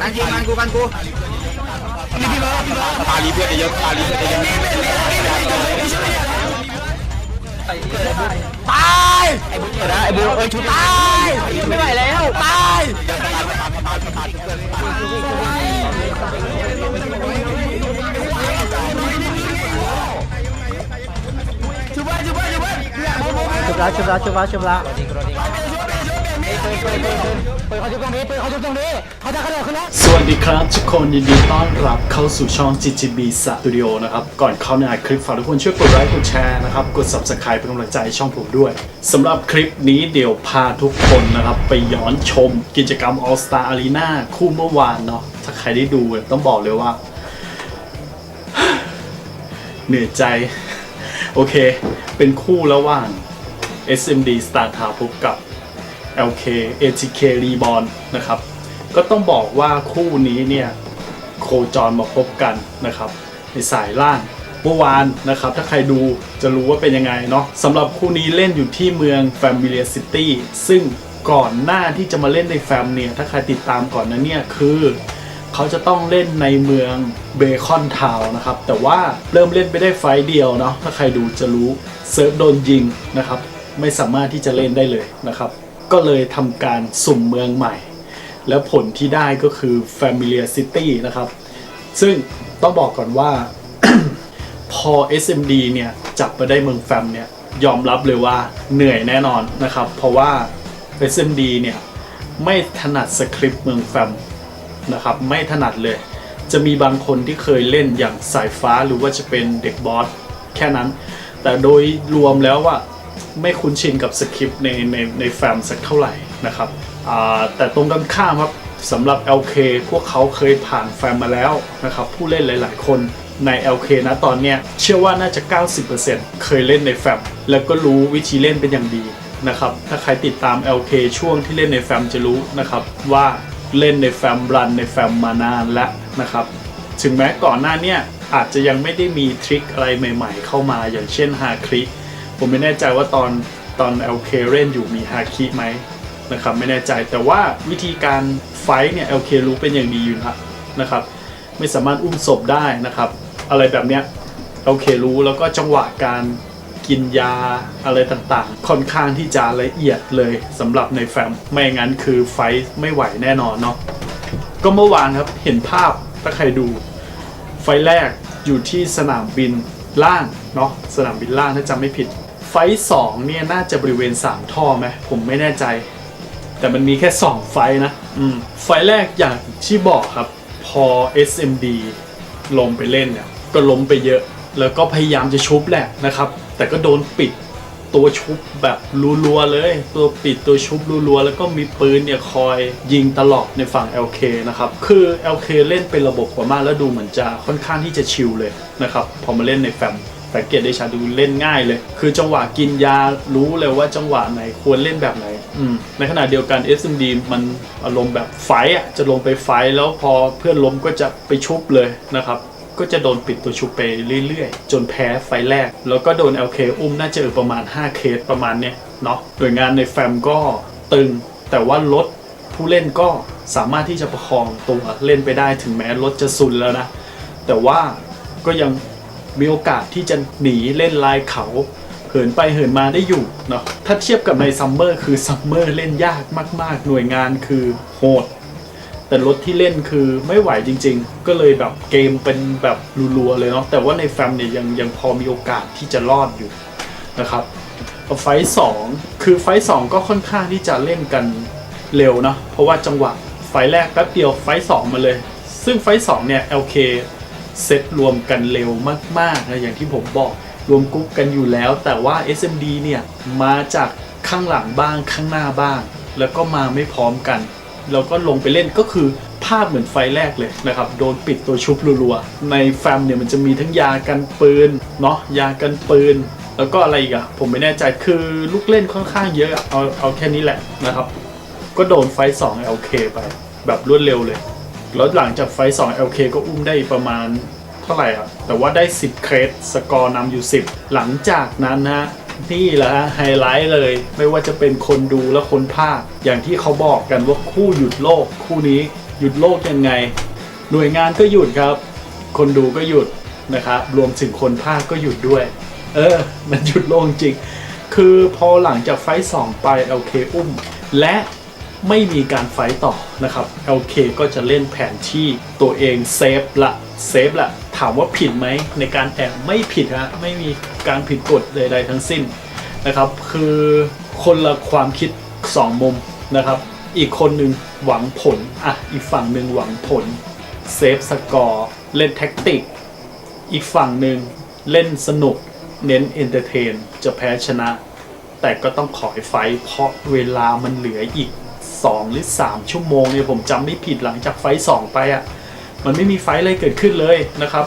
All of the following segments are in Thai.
กันยิงกันกูกันกูตาลีเพื่อนเยอะตาลีเพื่อนเยอะตายไอ้บุ้นะไอ้บุ้เอ้ยชุดตายไม่ไหวแล้วตายชุบละชุบละชุบละชุบละ สวัสดีครับทุกคนยินดีต้อนรับเข้าสู่ช่อง GGB Studio นะครับ ก่อนเข้าเนื้อหาคลิปฝากทุกคนช่วยกดไลค์กดแชร์นะครับ กด Subscribe เป็นกำลังใจให้ช่องผมด้วยสำหรับคลิปนี้เดี๋ยวพาทุกคนนะครับ ไปย้อนชมกิจกรรม All Star Arena คู่เมื่อวานเนาะถ้าใครได้ดูต้องบอกเลยว่า เหนื่อยใจ โอเค เป็นคู่ระหว่าง SMD Star t a พบกับ LK ATK Reborn นะครับ ก็ต้องบอกว่าคู่นี้เนี่ยโคจรมาพบกันนะครับ ในสายล่างเมื่อวานนะครับ ถ้าใครดูจะรู้ว่าเป็นยังไงเนาะสำหรับคู่นี้เล่นอยู่ที่เมือง Familiar City ซึ่งก่อนหน้าที่จะมาเล่นในแฟมเนี่ย ถ้าใครติดตามก่อนนะเนี่ย คือเขาจะต้องเล่นในเมืองเบคอนทาวนะครับ แต่ว่าเริ่มเล่นไปได้ไฟเดียวเนาะถ้าใครดูจะรู้เซิร์ฟโดนยิงนะครับ ไม่สามารถที่จะเล่นได้เลยนะครับ ก็เลยทำการสุ่มเมืองใหม่ แล้วผลที่ได้ก็คือ Familiar City นะครับ ซึ่งต้องบอกก่อนว่า พอ SMD เนี่ย จับมาได้เมืองแฟมเนี่ย ยอมรับเลยว่าเหนื่อยแน่นอนนะครับ เพราะว่า SMD เนี่ย ไม่ถนัดสคริปต์เมืองแฟมนะครับ ไม่ถนัดเลย จะมีบางคนที่เคยเล่นอย่างสายฟ้าหรือว่าจะเป็นเด็กบอสแค่นั้น แต่โดยรวมแล้วว่า ไม่คุ้นชินกับสคริปต์ในในในแฟมสักเท่าไหร่นะครับแต่ตรงกันข้ามครับสำหรับ LK พวกเขาเคยผ่านแฟมมาแล้วนะครับผู้เล่นหลาย ๆ คนใน LK นะตอนเนี้ยเชื่อว่าน่าจะ 90%เคยเล่นในแฟมแล้วก็รู้วิธีเล่นเป็นอย่างดีนะครับถ้าใครติดตาม LK ช่วงที่เล่นในแฟมจะรู้นะครับว่าเล่นในแฟมรันในแฟมมานานแล้วนะครับถึงแม้ก่อนหน้าเนี้ยอาจจะยังไม่ได้มีทริคอะไรใหม่ ๆ เข้ามาอย่างเช่นฮาคริ ผมไม่แน่ใจว่าตอนตอน LK เล่นอยู่มีฮาคิไหมนะครับไม่แน่ใจแต่ว่าวิธีการไฟท์เนี่ย LK รู้เป็นอย่างดีอยู่แล้วนะครับ ไม่สามารถอุ้มศพได้นะครับ อะไรแบบเนี้ยโอเครู้แล้วก็จังหวะการกินยาอะไรต่างๆ ค่อนข้างที่จะละเอียดเลยสำหรับในแฟมไม่งั้นคือไฟท์ไม่ไหวแน่นอนเนาะก็เมื่อวานครับเห็นภาพถ้าใครดู ไฟแรกอยู่ที่สนามบินล่างเนาะสนามบินล่างถ้าจำไม่ผิด ฟท์สองเนี่ยน่าจะบริเวณ 3 ท่อไหมผมไม่แน่ใจ แต่มันมีแค่ 2 ไฟท์นะอืมไฟท์แรกอย่างที่บอกครับ พอ SMD ลงไปเล่นเนี่ยก็ล้มไปเยอะ แล้วก็พยายามจะชุบแหละนะครับ แต่ก็โดนปิดตัวชุบแบบรัวๆเลย ตัวปิดตัวชุบรัวๆแล้วก็มีปืนเนี่ยคอยยิงตลอดในฝั่ง LK นะครับ คือ LK เล่นเป็นระบบกว่ามากแล้วดูเหมือนจะค่อนข้างที่จะชิลเลยนะครับ พอมาเล่นในแฟม สังเกตได้ชัดดูเล่นง่ายเลย คือจังหวะกินยารู้เลยว่าจังหวะไหนควรเล่นแบบไหนอืมในขณะเดียวกัน SMD มันอารมณ์แบบไฟอะจะลงไปไฟแล้วพอเพื่อนล้มก็จะไปชุบเลยนะครับก็จะโดนปิดตัวชุบไปเรื่อยๆ จนแพ้ไฟแรก แล้วก็โดน LK อุ้มน่าจะประมาณ 5 เคสประมาณเนี้ยเนาะหน่วยงานในแฟมก็ตึง แต่ว่ารถผู้เล่นก็สามารถที่จะประคองตัวเล่นไปได้ถึงแม้รถจะซุนแล้วนะ แต่ว่าก็ยัง มีโอกาสที่จะหนีเล่นลายเขา เหินไปเหินมาได้อยู่เนาะถ้าเทียบกับในซัมเมอร์คือซัมเมอร์เล่นยากมาก ๆ หน่วยงานคือโหด แต่รถที่เล่นคือไม่ไหวจริง ๆ ก็เลยแบบเกมเป็นแบบรัวๆเลยเนาะแต่ว่าในแฟมเนี่ยยังยังพอมีโอกาสที่จะรอดอยู่นะครับไฟสองคือไฟสองก็ค่อนข้างที่จะเล่นกันเร็วนะเพราะว่าจังหวะไฟแรกแป๊บเดียวไฟสองมาเลย ซึ่งไฟสองเนี่ย LK เซตรวมกันเร็วมากๆนะอย่างที่ผมบอกรวมกรุ๊ปกันอยู่แล้ว แต่ว่า SMD เนี่ยมาจากข้างหลังบ้างข้างหน้าบ้าง แล้วก็มาไม่พร้อมกันแล้วก็ลงไปเล่นก็คือภาพเหมือนไฟแรกเลยนะครับโดนปิดตัวชุบรัวๆ ในแฟมเนี่ยมันจะมีทั้งยากันปืนเนาะยากันปืน แล้วก็อะไรอีกอะผมไม่แน่ใจคือลูกเล่นค่อนข้างเยอะเอาเอาแค่นี้แหละนะครับ ก็โดนไฟ2 LK ไปแบบรวดเร็วเลย แล้วหลังจากไฟท์2 LK ก็อุ้มได้ประมาณเท่าไหร่อะแต่ว่าได้ 10 เครสสกอร์นำอยู่ 10 หลังจากนั้นนะนี่แหละฮะไฮไลท์เลย ไม่ว่าจะเป็นคนดูและคนภาค อย่างที่เขาบอกกันว่าคู่หยุดโลก คู่นี้หยุดโลกยังไง หน่วยงานก็หยุดครับ คนดูก็หยุดนะครับรวมถึงคนภาคก็หยุดด้วย เออ มันหยุดโลกจริง คือพอหลังจากไฟสองไป LK อุ้ม และ ไม่มีการไฟต่อนะครับ LK ก็จะเล่นแผนที่ตัวเองเซฟละเซฟละถามว่าผิดไหมในการแอบไม่ผิดฮะไม่มีการผิดกฎใดๆทั้งสิ้นนะครับ คือคนละความคิดสองมุมนะครับ อีกคนหนึ่งหวังผลอะอีกฝั่งหนึ่งหวังผลเซฟสกอร์เล่นแท็กติก อีกฝั่งหนึ่งเล่นสนุกเน้นเอนเตอร์เทนจะแพ้ชนะ แต่ก็ต้องขอไฟเพราะเวลามันเหลืออีก 2 หรือ 3 ชั่วโมงเนี่ยผมจำไม่ผิดหลังจากไฟ2ไปอะ่ะ มันไม่มีไฟอะไรเกิดขึ้นเลยนะครับ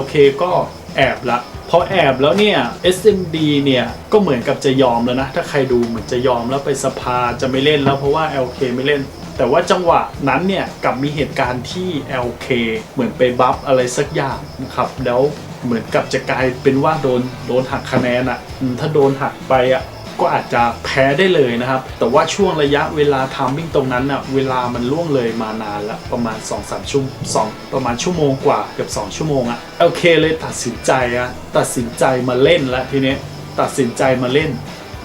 LK ก็แอบละพอแอบแล้วเนี่ย SMD เนี่ย ก็เหมือนกับจะยอมแล้วนะ ถ้าใครดูเหมือนจะยอมแล้วไปสภาจะไม่เล่นแล้วเพราะว่า LK ไม่เล่น แต่ว่าจังหวะนั้นเนี่ยกลับมีเหตุการณ์ที่ LK เหมือนไปบัฟอะไรสักอย่างนะครับ แล้วเหมือนกับจะกลายเป็นว่าโดนโดนหักคะแนนอะ่ะถ้าโดนหักไปอะ ก็อาจจะแพ้ได้เลยนะครับ แต่ว่าช่วงระยะเวลาทามมิ่งตรงนั้นอะเวลามันล่วงเลยมานานแล้วประมาณ 2-3ชั่วสองประมาณชั่วโมงกว่าเกือบ2 ชั่วโมงอะโอเคเลยตัดสินใจอะตัดสินใจมาเล่นแล้วทีนี้ตัดสินใจมาเล่น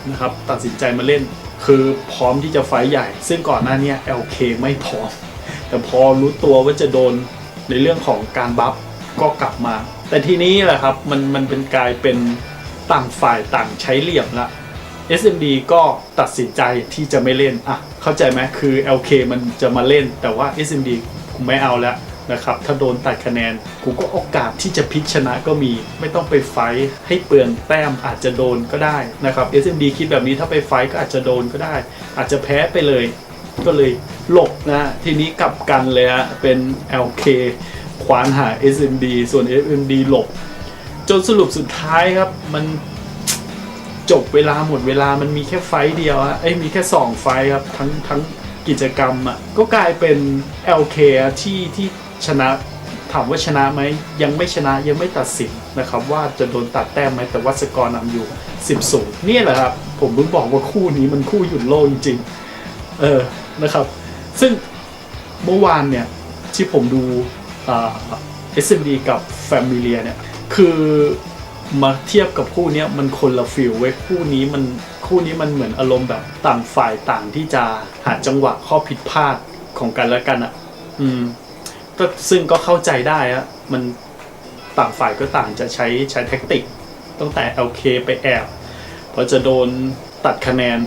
นะครับตัดสินใจมาเล่น คือพร้อมที่จะไฟใหญ่ ซึ่งก่อนหน้านี้ LK ไม่พร้อม แต่พอรู้ตัวว่าจะโดนในเรื่องของการบัฟก็กลับมา แต่ทีนี้แหละครับมันมันเป็นกลายเป็นต่างฝ่ายต่างใช้เหลี่ยมละ SMD ก็ตัดสินใจที่จะไม่เล่นอะเข้าใจไหมคือ LK มันจะมาเล่น แต่ว่า SMD กูไม่เอาแล้วนะครับถ้าโดนตัดคะแนนกูก็โอกาสที่จะพลิกชนะก็มี ไม่ต้องไปไฟให้เปลืองแต้มอาจจะโดนก็ได้นะครับ SMD คิดแบบนี้ถ้าไปไฟก็อาจจะโดนก็ได้ อาจจะแพ้ไปเลย ก็เลยหลบนะ ทีนี้กลับกันเลยฮะเป็น LK ควานหา SMD ส่วน SMD หลบ จนสรุปสุดท้ายครับมัน จบเวลาหมดเวลามันมีแค่ไฟเดียวฮะเอ้ยมีแค่2ไฟครับทั้งทั้งกิจกรรมอะก็กลายเป็น LK ที่ที่ชนะถามว่าชนะไหมยังไม่ชนะยังไม่ตัดสินนะครับ ว่าจะโดนตัดแต้มไหมแต่ว่าสกอร์นำอยู่ 10สูเนี่แหละครับ ผมเพิ่งบอกว่าคู่นี้มันคู่หยุดโลกจริงๆเออนะครับ ซึ่งเมื่อวานเนี่ย ที่ผมดูเอ่า SMD กับ Familia เนี่ย คือ มาเทียบกับคู่เนี้ยมันคนละฟิลเว้ยคู่นี้มันคู่นี้มันเหมือนอารมณ์แบบต่างฝ่ายต่างที่จะหาจังหวะข้อผิดพลาดของกันและกันอะ อืมก็ซึ่งก็เข้าใจได้อะมันต่างฝ่ายก็ต่างจะใช้ใช้แท็กติก ตั้งแต่ LK ไปแอบพอจะโดนตัดคะแนน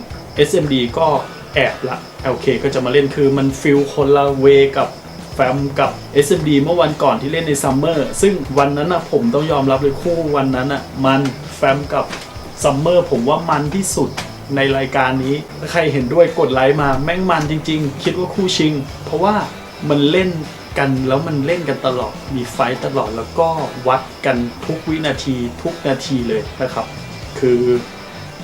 SMD ก็แอบละ LK ก็จะมาเล่นคือมันฟิลคนละเวกับ ฟมกับ SMD เมื่อวันก่อนที่เล่นในซัมเมอร์ซึ่งวันนั้นนะผมต้องยอมรับเลยคู่วันนั้นอะมันแฟมกับซัมเมอร์ผมว่ามันที่สุดในรายการนี้ถ้าใครเห็นด้วยกดไลค์มาแม่งมันจริง ๆ คิดว่าคู่ชิง เพราะว่ามันเล่นกันแล้วมันเล่นกันตลอดมีไฟต์ตลอดแล้วก็วัดกันทุกวินาทีทุกนาทีเลยนะครับ คือ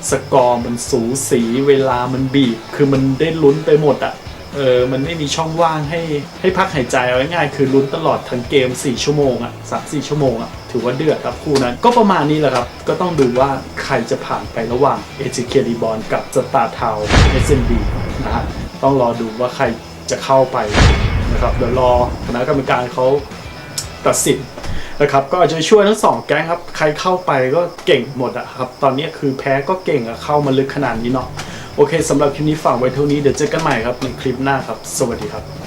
สกอร์มันสูสีเวลามันบีบ คือมันได้ลุ้นไปหมดอะ เออมันไม่มีช่องว่างให้ให้พักหายใจเอาง่ายๆคือลุ้นตลอดทั้งเกม 4 ชั่วโมงอะสามสี่ชั่วโมงอะถือว่าเดือดครับคู่นั้น ก็ประมาณนี้แหละครับ ก็ต้องดูว่าใครจะผ่านไประหว่างเอจิเคดีบอลกับสตาร์ทาวเอสเอ็นดีนะฮะต้องรอดูว่าใครจะเข้าไปนะครับเดี๋ยวรอคณะกรรมการเขาตัดสินนะครับก็อาจจะช่วยทั้งสองแก๊งครับ ใครเข้าไปก็เก่งหมดอะครับ ตอนนี้คือแพ้ก็เก่งอะเข้ามาลึกขนาดนี้เนาะ โอเคสำหรับคลิปนี้ฝากไว้เท่านี้เดี๋ยวเจอกันใหม่ครับในคลิปหน้าครับ สวัสดีครับ